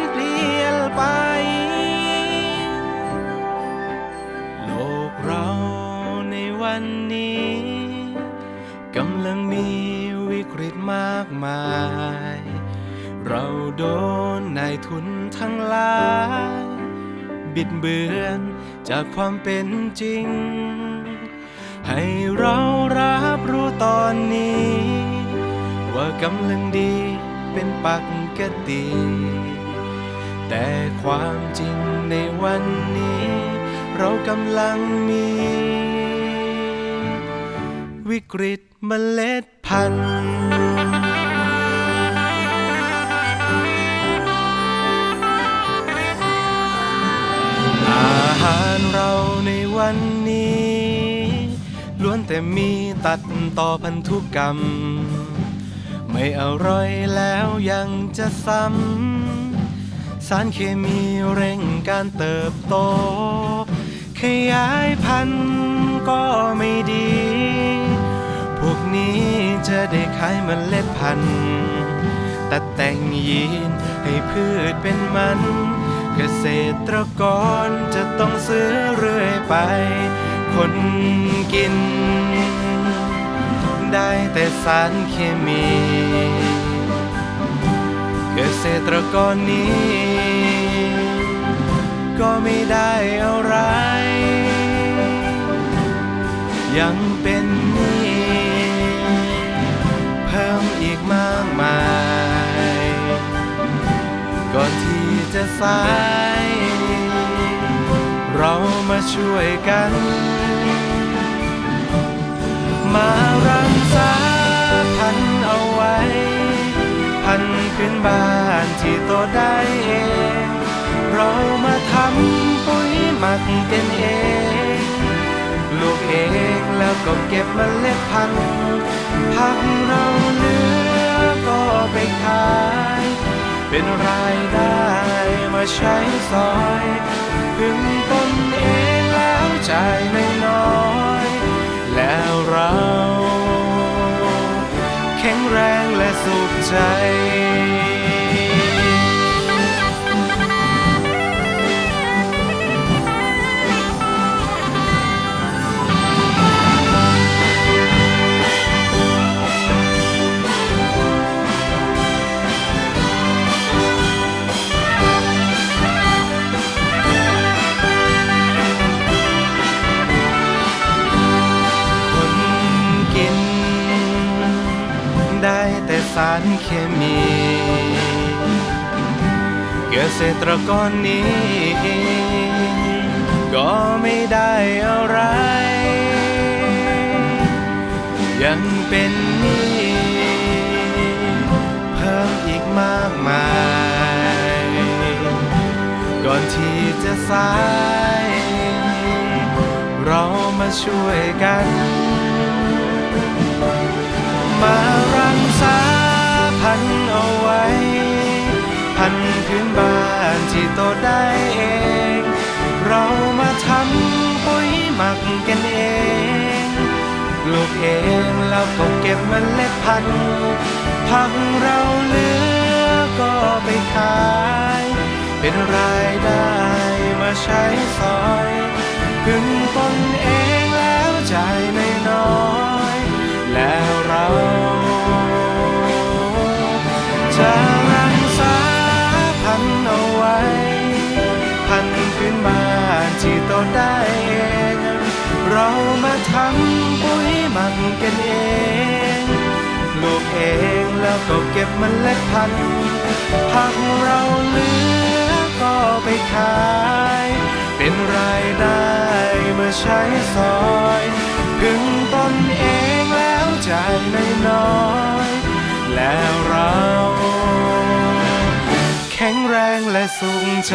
ันเปลี่ยนไป โลกเราในวันนี้กำลังมีวิกฤตมากมาย เราโดนนายทุนทั้งหลาย บิดเบือนจากความเป็นจริง ให้เรารับรู้ตอนนี้ ว่ากำลังดีเป็นปกติ แต่ความจริงในวันนี้ เรากำลังมี วิกฤตเมล็ดพันธุ์อาหารเราในวันนี้ล้วนแต่มีตัดต่อพันธุกรรม ไม่อร่อยแล้วยังจะซ้ำ สารเคมีเร่งการเติบโต ขยายพันธุ์ก็ไม่ดี พวกนี้จะได้ขายเมล็ดพันธุ์แต่แต่งยีนให้พืชเป็นมัน เกษตรกรจะต้องซื้อเรื่อยไป คนกิน ได้แต่สารเคมี เกษตรกรนี้ ก็ไม่ได้อะไร ยังเป็นนี้เพิ่มอีกมากมายก่อนที่จะสาย เรามาช่วยกัน มารักษาพันเอาไว้ พันธุ์พื้นบ้านที่โตได้เองเรามา มักกันเองลูกเองแล้วก็เก็บมเมล็ดพันธุ์ผักเราเหลือก็ไปขาย เป็นรายได้มาใช้สอยพึ่งตนเองแล้วจ่ายน้อย แล้วเรา แข็งแรงและสุขใจารเคมี เกษตรกรนี้ ก็ไม่ได้อะไร ยังเป็นนี้เพิ่มอีกมากมาย ก่อนที่จะสาย เรามาช่วยกัน พันธุ์พื้นบ้านที่โตได้เอง เรามาทำปุ๋ยหมักกันเอง ปลูกเองแล้วก็เก็บมันเล็ดพันธุ์ผักเราเหลือก็ไปขาย เป็นรายได้มาใช้สอยพึ่งตนเองแล้วใจ่ายน้อย แล้วเรา ได้เอง เรามาทำปุ๋ยหมักกันเองปลูกเองแล้วก็เก็บเมล็ดพันธุ์ผักเราเหลือก็ไปขาย เป็นรายได้มาใช้สอยพึ่งตนเองแล้วจ่ายน้อยแล้วเรา แข็งแรงและสุขใจ